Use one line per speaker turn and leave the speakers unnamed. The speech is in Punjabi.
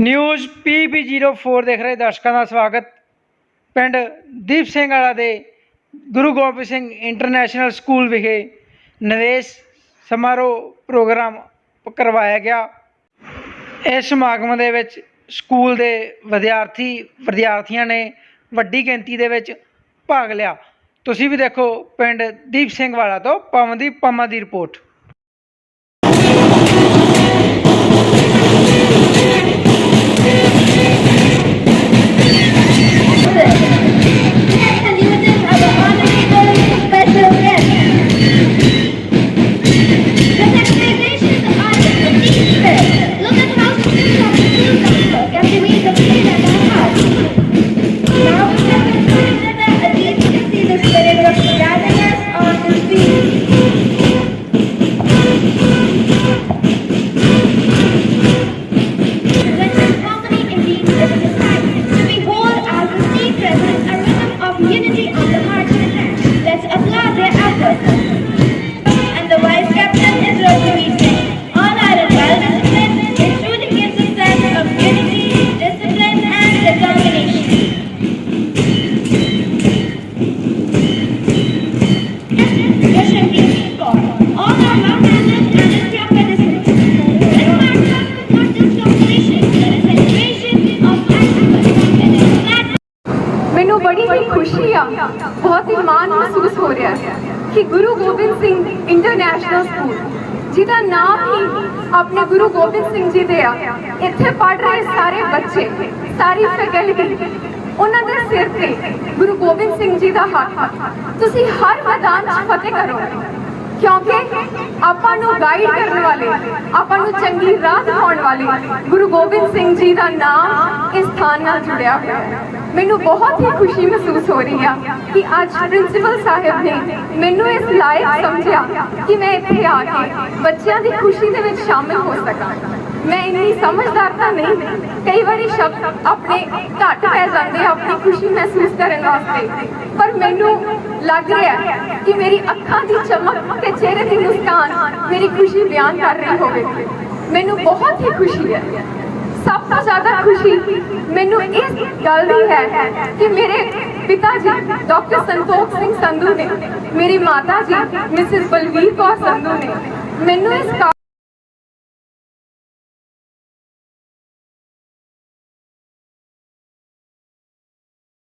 ਨਿਊਜ਼ ਪੀਬੀ04 ਦੇਖ ਰਹੇ ਦਰਸ਼ਕਾਂ ਦਾ ਸਵਾਗਤ। ਪਿੰਡ ਦੀਪ ਸਿੰਘ ਵਾਲਾ ਦੇ ਗੁਰੂ ਗੋਬਿੰਦ ਸਿੰਘ ਇੰਟਰਨੈਸ਼ਨਲ ਸਕੂਲ ਵਿਖੇ ਨਿਵੇਸ਼ ਸਮਾਰੋਹ ਪ੍ਰੋਗਰਾਮ ਕਰਵਾਇਆ ਗਿਆ। ਇਸ ਸਮਾਗਮ ਦੇ ਵਿੱਚ ਸਕੂਲ ਦੇ ਵਿਦਿਆਰਥੀ, ਵਿਦਿਆਰਥੀਆਂ ਨੇ ਵੱਡੀ ਗਿਣਤੀ ਦੇ ਵਿੱਚ ਭਾਗ ਲਿਆ। ਤੁਸੀਂ ਵੀ ਦੇਖੋ ਪਿੰਡ ਦੀਪ ਸਿੰਘ ਵਾਲਾ ਤੋਂ ਪਵਨਦੀਪ ਪੰਮਾ ਦੀ ਰਿਪੋਰਟ।
ਖੁਸ਼ੀ ਆ ਬਹੁਤ ਹੀ ਮਾਣ ਮਹਿਸੂਸ ਹੋ ਰਿਹਾ ਹੈ ਕਿ ਗੁਰੂ ਗੋਬਿੰਦ ਸਿੰਘ ਇੰਟਰਨੈਸ਼ਨਲ ਸਕੂਲ, ਜਿਹਦਾ ਨਾਮ ਹੀ ਆਪਣੇ ਗੁਰੂ ਗੋਬਿੰਦ ਸਿੰਘ ਜੀ ਦੇ ਆ, ਇੱਥੇ ਪੜ ਰਹੇ ਸਾਰੇ ਬੱਚੇ, ਸਾਰੀ ਫੈਕਲਟੀ, ਉਹਨਾਂ ਦੇ ਸਿਰ ਤੇ ਗੁਰੂ ਗੋਬਿੰਦ ਸਿੰਘ ਜੀ ਦਾ ਹੱਥ। ਤੁਸੀਂ ਹਰ ਮੈਦਾਨ 'ਚ ਫਤਿਹ ਕਰੋ ਕਿਉਂਕਿ ਆਪਾਂ ਨੂੰ ਗਾਈਡ ਕਰਨ ਵਾਲੇ, ਆਪਾਂ ਨੂੰ ਚੰਗੀ ਰਾਹ ਦਿਖਾਉਣ ਵਾਲੇ ਗੁਰੂ ਗੋਬਿੰਦ ਸਿੰਘ ਜੀ ਦਾ ਨਾਮ ਇਸ ਸਥਾਨ ਨਾਲ ਜੁੜਿਆ ਹੋਇਆ ਹੈ। ਮੈਨੂੰ ਬਹੁਤ ਹੀ ਖੁਸ਼ੀ ਮਹਿਸੂਸ ਹੋ ਰਹੀ ਆ ਕਿ ਅੱਜ ਪ੍ਰਿੰਸੀਪਲ ਸਾਹਿਬ ਨੇ ਮੈਨੂੰ ਇਸ ਲਾਇਕ ਸਮਝਿਆ ਕਿ ਮੈਂ ਇੱਥੇ ਆ ਕੇ ਬੱਚਿਆਂ ਦੀ ਖੁਸ਼ੀ ਦੇ ਵਿੱਚ ਸ਼ਾਮਿਲ ਹੋ ਸਕਾਂ। ਮੈਂ ਇੰਨੀ ਸਮਝਦਾਰ ਤਾਂ ਨਹੀਂ, ਕਈ ਵਾਰੀ ਸ਼ਬਦ ਆਪਣੇ ਘੱਟ ਪੈ ਖੁਸ਼ੀ ਮਹਿਸੂਸ ਕਰਨ ਵਾਸਤੇ। ਪਰ ਮੈਨੂੰ ਲੱਗ ਰਿਹਾ ਕਿ ਮੇਰੀ ਅੱਖਾਂ ਦੀ ਚਮਕ ਤੇ ਚਿਹਰੇ ਦੀ ਮੁਸਕਾਨ ਮੇਰੀ ਖੁਸ਼ੀ ਬਿਆਨ ਕਰ ਰਹੀ ਹੋਵੇ। ਮੈਨੂੰ ਬਹੁਤ ਹੀ ਖੁਸ਼ੀ ਹੈ। ਸਭ ਤੋਂ ਜ਼ਿਆਦਾ ਖੁਸ਼ੀ ਮੈਨੂੰ ਇਸ ਗੱਲ ਦੀ ਹੈ ਕਿ ਮੇਰੇ ਪਿਤਾ ਜੀ, ਡਾਕਟਰ ਸੰਤੋਖ ਸਿੰਘ ਸੰਧੂ ਨੇ, ਮੇਰੀ ਮਾਤਾ ਜੀ, ਮਿਸਿਸ ਬਲਵੀਰ ਕੌਰ ਸੰਧੂ ਨੇ ਮੈਨੂੰ ਇਸ ਕਾ-